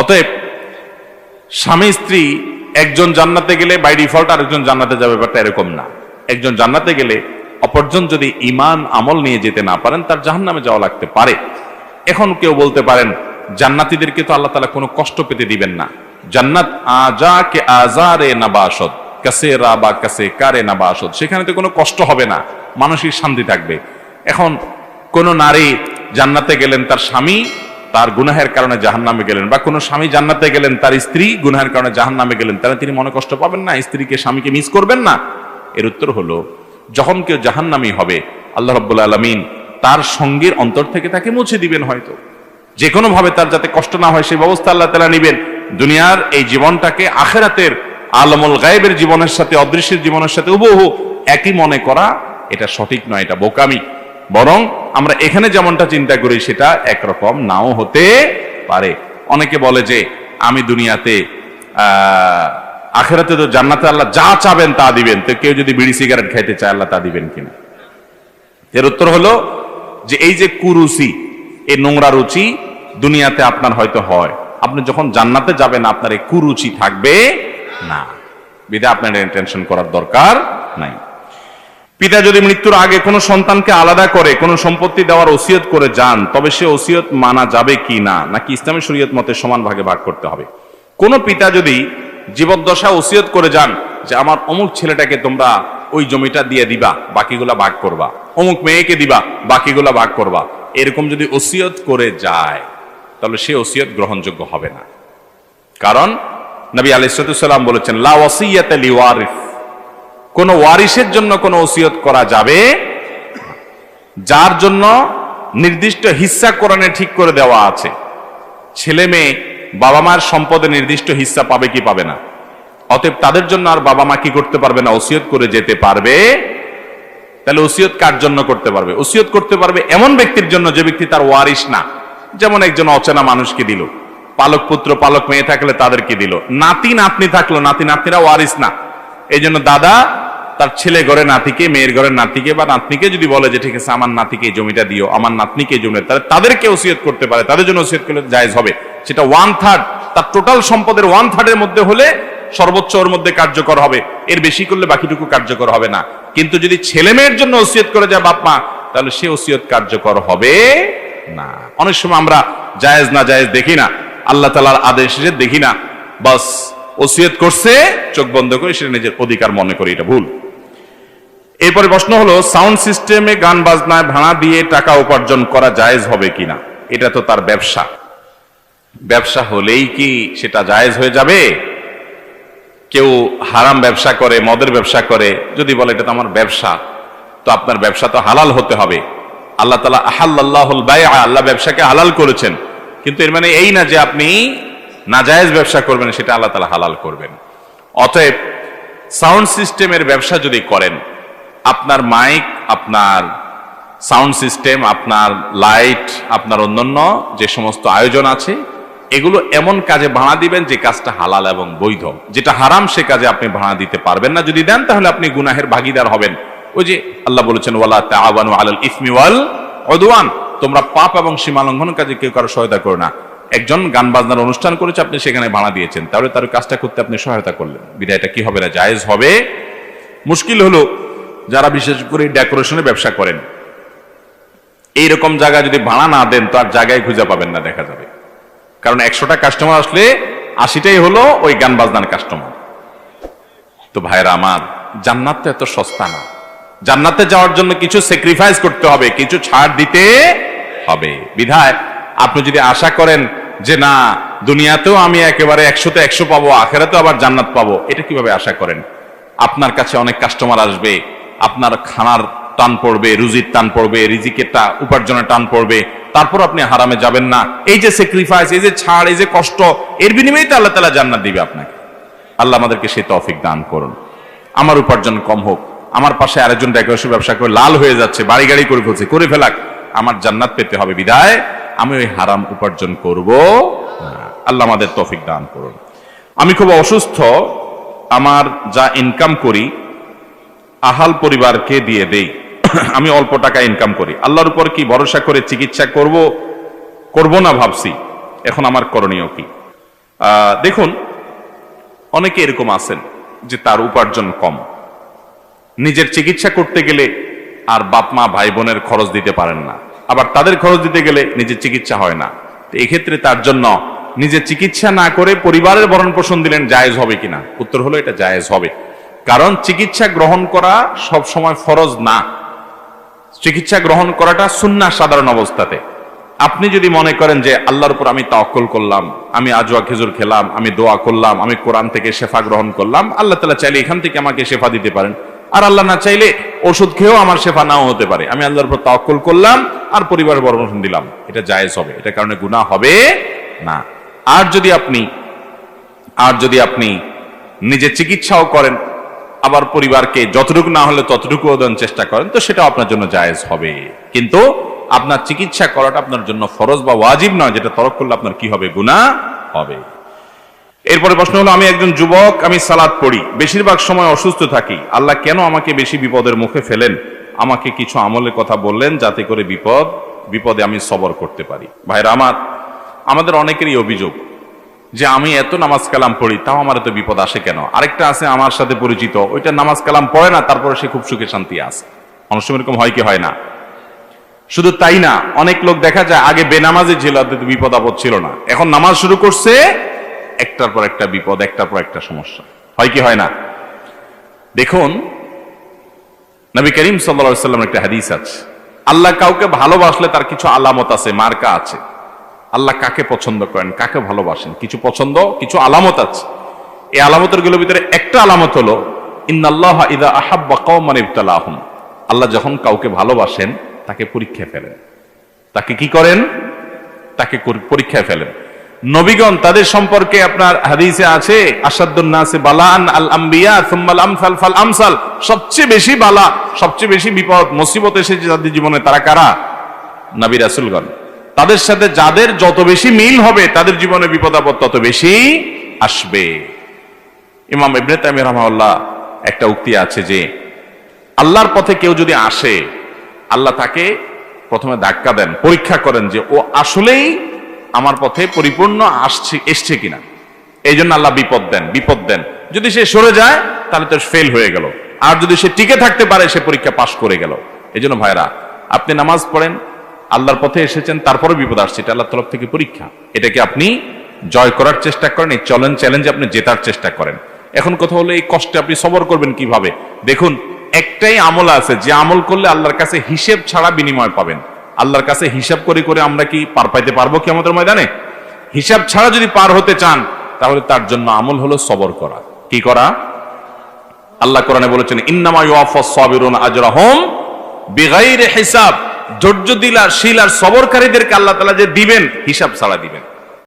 অতএব, স্বামী স্ত্রী একজন জান্নাতে গেলে বাই ডিফল্ট আরেকজন জান্নাতে যাবে, ব্যাপারটা এরকম না। একজন জান্নাতে গেলে অপরজন যদি ইমান আমল নিয়ে যেতে না পারেন, তার জাহান্নামে যাওয়া লাগতে পারে। এখন কেউ বলতে পারেন, জান্নাতীদেরকে তো আল্লাহ তালা কোনো কষ্ট পেতে দিবেন না। জান্নাত আজা কে আজারে নাবাসদ, কাসে রা বা কাসে কারে নাবাসদ, সেখানে তো কোনো কষ্ট হবে না, মানসিক শান্তি থাকবে। এখন কোন নারী জান্নাতে গেলেন, তার স্বামী তার গুনাহের কারণে জাহান নামে গেলেন বা কোনো স্বামী জান্নাতে গেলেন, তার স্ত্রী গুনাহের কারণে জাহান নামে গেলেন, তাহলে তিনি মনে কষ্ট পাবেন না, স্ত্রীকে, স্বামীকে মিস করবেন না। এর উত্তর হলো, যখন কেউ জাহান্নামী হবে, আল্লাহ রব্বুল আলমিন তার সঙ্গীর অন্তর থেকে তাকে মুছে দিবেন হয়তো। যে কোনো ভাবে তার যাতে কষ্ট না হয়, সেই ব্যবস্থা আল্লাহ তালা নিবেন। দুনিয়ার এই জীবনটাকে আখেরাতের আলমুল গায়েবের জীবনের সাথে, অদৃশ্যের জীবনের সাথে উবহু একই মনে করা, এটা সঠিক নয়, এটা বোকামি। বরং আমরা এখানে যেমনটা চিন্তা করি, সেটা একরকম নাও হতে পারে। অনেকে বলে যে, আমি দুনিয়াতে আখেরাতে তো জান্নাতে আল্লাহ যা চাবেন তা দিবেন। তো কেউ যদি বিড়ি সিগারেট খাইতে চায়, আল্লাহ তা দিবেন কিনা? এর উত্তর হলো যে, এই যে কুরুচি, এই নোংরা রুচি দুনিয়াতে আপনার হয়তো হয়। আপনি যখন জান্নাতে যাবেন, আপনার এই কুরুচি থাকবে না। বিধা আপনার টেনশন করার দরকার নাই। পিতা যদি মৃত্যুর আগে কোনো সন্তানকে আলাদা করে, কোনো সম্পত্তি দেওয়ার ওসিয়ত করে যান, তবে সে ওসিয়ত মানা যাবে কি না? নাকি ইসলামী শরীয়ত মতে সমান ভাগে ভাগ করতে হবে? কোন পিতা যদি জীবদ্দশা ওসিয়ত করে যান যে, আমার অমুক ছেলেটাকে তোমরা ওই জমিটা দিয়ে দিবা, বাকিগুলা ভাগ করবা। অমুক মেয়েকে দিবা, বাকিগুলা ভাগ করবা। এরকম যদি ওসিয়ত করে যায়, তাহলে সে ওসিয়ত গ্রহণযোগ্য হবে না। কারণ নবী আলাইসালাম বলেছেন, লা ওয়াসিয়াতে লিওয়ারিস। কোন ওয়ারিসের জন্য কোনো ওসিয়ত করা যাবে? যার জন্য নির্দিষ্ট হিস্সা কোরআনে ঠিক করে দেওয়া আছে। ছেলে মেয়ে বাবা মার সম্পদে নির্দিষ্ট হিস্সা পাবে কি পাবে না? অতএব তাদের জন্য আর বাবা মা কি করতে পারবে না? ওসিয়ত করে যেতে পারবে। তাহলে ওসিয়ত কার জন্য করতে পারবে? ওসিয়ত করতে পারবে এমন ব্যক্তির জন্য যে ব্যক্তি তার ওয়ারিস না। যেমন একজন অচেনা মানুষকে দিল। পালক পুত্র, পালক মেয়ে থাকলে তাদেরকে দিল। নাতি, নাতনি থাকল। নাতি, নাতনিরা ওয়ারিস না। এই জন্য দাদা, তার ছেলে ঘরে নাতিকে, মেয়ের ঘরে নাতিকে বা নাতনিকে যদি বলে যে, ঠিক আছে, আমার নাতিকে জমিটা দিও, আমার নাতনিকে জমিটা তাহলে তাদেরকে ওসিয়ত করতে পারে। তাদের জন্য ওসিয়ত করলে জায়েজ হবে। সেটা ওয়ান থার্ড তার টোটাল সম্পদের ওয়ান থার্ডের মধ্যে হলে সর্বোচ্চ ওর মধ্যে কার্যকর হবে। এর বেশি করলে বাকিটুকু কার্যকর হবে না। কিন্তু যদি ছেলে মেয়ের জন্য ওসিয়ত করে যায় বাপ মা তাহলে সে ওসিয়ত কার্যকর হবে না। অনেক সময় আমরা জায়েজ না জায়েজ দেখি না। আল্লাহ তালার আদেশ দেখি না। বাস ওসিয়ত করছে, চোখ বন্ধ করে সেটা নিজের অধিকার মনে করি, এটা ভুল। এরপরে প্রশ্ন হলো, সাউন্ড সিস্টেমে গান বাজনায় ভাড়া দিয়ে টাকা উপার্জন করা জায়েজ হবে কিনা? এটা তো তার ব্যবসা। ব্যবসা হলেই কি সেটা জায়েজ হয়ে যাবে? কেউ হারাম ব্যবসা করে, মদের ব্যবসা করে, যদি বলে এটা তো আমার ব্যবসা, তো আপনার ব্যবসা তো হালাল হতে হবে। আল্লাহ তালা আহাল্লাহুল বায়া আল্লাহ ব্যবসাকে হালাল করেছেন। কিন্তু এর মানে এই না যে আপনি নাজায়েজ ব্যবসা করবেন, সেটা আল্লাহ তালা হালাল করবেন। অতএব, সাউন্ড সিস্টেমের ব্যবসা যদি করেন, আপনার মাইক, আপনার সাউন্ড সিস্টেম, আপনার লাইট, আপনার অন্যান্য যে সমস্ত আয়োজন আছে, এগুলো এমন কাজে ভাড়া দিবেন যে কাজটা হালাল এবং বৈধ। যেটা হারাম, সে কাজে আপনি ভাড়া দিতে পারবেন না। যদি দেন, তাহলে আপনি গুনাহের ভাগিদার হবেন। ওই যে আল্লাহ বলেছেন, ওয়ালা আলাল উদওয়ান। তোমরা পাপ এবং সীমালঙ্ঘন কাজে কেউ কারও সহায়তা করো না। একজন গান বাজনার অনুষ্ঠান করেছে, আপনি সেখানে ভাড়া দিয়েছেন। তাহলে তার কাজটা করতে আপনি সহায়তা করলেন। বিদায়টা কি হবে না? জায়েজ হবে? মুশকিল হলো যারা বিশেষ করে ডেকোরেশনে ব্যবসা করেন। এইরকম জায়গা যদি ভাড়া না দেন, তো আর জায়গায় খুঁজে পাবেন না, দেখা যাবে। কারণ একশোটা কাস্টমার আসলে আশিটাই হলো ওই গান বাজনার কাস্টমার তো ভাইরা আমার, জান্নাত তো এত সস্তা না। জান্নাতে যাওয়ার জন্য কিছু স্যাক্রিফাইস করতে হবে, কিছু ছাড় দিতে হবে। বিধায়, আপনি যদি আশা করেন যে না, দুনিয়াতেও আমি একেবারে একশোতে একশো পাবো, আখেরাতেও আবার জান্নাত পাবো, এটা কীভাবে আশা করেন? আপনার কাছে অনেক কাস্টমার আসবে, আপনার খানার টান পড়বে, রুজির টান পড়বে, রিজিকের টা, উপার্জনের টান পড়বে, তারপর আপনি হারামে যাবেন না। এই যে স্যাক্রিফাইস এই যে ছাড়, এই যে কষ্ট, এর বিনিময়ে তো আল্লাহ তালা জান্নাত দিবে আপনাকে। আল্লাহ আমাদেরকে সে তৌফিক দান করুন। আমার উপার্জন কম হোক, আমার পাশে আরেকজন ডেকোরেশন ব্যবসা করে লাল হয়ে যাচ্ছে বাড়ি গাড়ি করে ফেলছে করে ফেলাক, আমার জান্নাত পেতে হবে। বিদায়। আমি ওই হারাম উপার্জন করব। আল্লাহ আমাদের তৌফিক দান করুন। আমি খুব অসুস্থ, আমার যা ইনকাম করি, আহাল পরিবারকে দিয়ে দেই। আমি অল্প টাকা ইনকাম করি। আল্লাহর উপর কি ভরসা করে চিকিৎসা করব করব না ভাবছি। এখন আমার করণীয় কি? দেখুন, অনেকে এরকম আছেন যে তার উপার্জন কম। নিজের চিকিৎসা করতে গেলে আর বাপ মা ভাই বোনের খরচ দিতে পারেন না। আবার তাদের খরচ দিতে গেলে নিজের চিকিৎসা হয় না। তো এক্ষেত্রে তার জন্য নিজে চিকিৎসা না করে পরিবারের ভরণ পোষণ দিলেন জায়েজ হবে কিনা? উত্তর হলো এটা জায়েজ হবে। কারণ চিকিৎসা গ্রহণ করা সব সময় ফরজ না। চিকিৎসা গ্রহণ করাটা সুন্না সাধারণ অবস্থাতে। আপনি যদি মনে করেন যে আল্লাহর উপর আমি তাওয়াক্কুল করলাম, আমি আজওয়া খেজুর খেলাম, আমি দোয়া করলাম, আমি কোরআন থেকে শেফা গ্রহণ করলাম, আল্লাহ তালা চাইলে এখান থেকে আমাকে শেফা দিতে পারেন। আর আল্লাহ না চাইলে ওষুধ খেয়েও আমার শেফা নাও হতে পারে। আমি আল্লাহর উপর তাওয়াক্কুল করলাম আর পরিবার বর্ণন দিলাম। এটা জায়েজ হবে। এটা কারণে গুনাহ হবে না। আর যদি আপনি, আর যদি আপনি নিজে চিকিৎসাও করেন, আবার পরিবারকে যতটুকু না হলে ততটুকু দেওয়ার চেষ্টা করেন, তো সেটা আপনার জন্য জায়েজ হবে। কিন্তু আপনার চিকিৎসা করাটা আপনার জন্য ফরজ বা ওয়াজিব নয়, যেটা তরক করলে আপনার কি হবে? গুনাহ হবে। এরপরে প্রশ্ন হলো, আমি একজন যুবক, আমি সালাদ পড়ি। বেশিরভাগ সময় অসুস্থ থাকি। আল্লাহ কেন আমাকে বেশি বিপদের মুখে ফেলেন? আমাকে কিছু আমলের কথা বললেন যাতে করে বিপদ, বিপদে আমি সবর করতে পারি। ভাইরা আমার, আমাদের অনেকেরই অভিযোগ যে আমি এত নামাজ কালাম পড়ি, তাও আমার এত বিপদ আসে কেন? আরেকটা আছে আমার সাথে পরিচিত, ওইটা নামাজ কালাম পড়ে না, তারপরে সে খুব সুখে শান্তি আছে। অনেক সময় এরকম হয় কি হয় না? শুধু তাই না, অনেক লোক দেখা যায় আগে বেনামাজি ছিল বিপদ আপদ ছিল না। এখন নামাজ শুরু করছে, একটার পর একটা বিপদ, একটার পর একটা সমস্যা। হয় কি হয় না? দেখুন নবী করিম সাল্লা সাল্লাম একটা হাদিস আছে। আল্লাহ কাউকে ভালোবাসলে তার কিছু আলামত আছে, মার্কা আছে। আল্লাহ কাকে পছন্দ করেন, কাকে ভালোবাসেন? কিছু পছন্দ, কিছু আলামত আছে। এই আলামতেরগুলোর ভিতরে একটা আলামত হলো, ইন্নাল্লাহ আল্লাহ যখন কাউকে ভালোবাসেন, তাকে পরীক্ষায় ফেলেন। তাকে কি করেন? তাকে পরীক্ষায় ফেলেন। নবীগণ, তাদের সম্পর্কে আপনার হাদিসে আছে আসাদুন্নাসে বালান আল আম্বিয়া আমসাল ফাল আমসাল। সবচেয়ে বেশি বালা, সবচেয়ে বেশি বিপদ, মুসিবত এসেছে যাদের জীবনে তারা কারা? নবী রাসূলগণ। তাদের সাথে যাদের যত বেশি মিল হবে, তাদের জীবনে বিপদ আপদ তত বেশি আসবে। ইমাম ইবনে রাহমাহুল্লাহ একটা উক্তি আছে যে, আল্লাহর পথে কেউ যদি আসে, আল্লাহ তাকে প্রথমে ধাক্কা দেন, পরীক্ষা করেন যে ও আসলেই আমার পথে পরিপূর্ণ আসছে, এসছে কিনা। এই জন্য আল্লাহ বিপদ দেন বিপদ দেন। যদি সে সরে যায়, তাহলে তো ফেল হয়ে গেল। আর যদি সে টিকে থাকতে পারে, সে পরীক্ষা পাশ করে গেল। এই জন্য ভাইরা আপনি নামাজ পড়েন, আল্লাহর পথে এসেছেন তারপরে বিপদ আসছে, এটা আল্লাহ তরফ থেকে পরীক্ষা। এটাকে আপনি জয় করার চেষ্টা করেন, এই চলেন চ্যালেঞ্জে আপনি জেতার চেষ্টা করেন। এখন কথা হলো, এই কষ্টে আপনি সবর করবেন কীভাবে? দেখুন, একটাই আমল আছে, যে আমল করলে আল্লাহর কাছে হিসেব ছাড়া বিনিময় পাবেন। আল্লাহর কাছে হিসাব করে করে আমরা কি পার পাইতে পারব কি আমাদের ময়দানে? হিসাব ছাড়া যদি পার হতে চান, তাহলে তার জন্য আমল হলো সবর করা। কি করা? আল্লাহ কোরআনে বলেছেন, ইন্নামা ইউআফাস সাবিরুন আজরাহুম বিগাইরি হিসাব। ধৈর্য দিলা শিল আর সবরকারীদেরকে আল্লাহ তাআলা যে দিবেন, হিসাব ছাড়া দিবেন।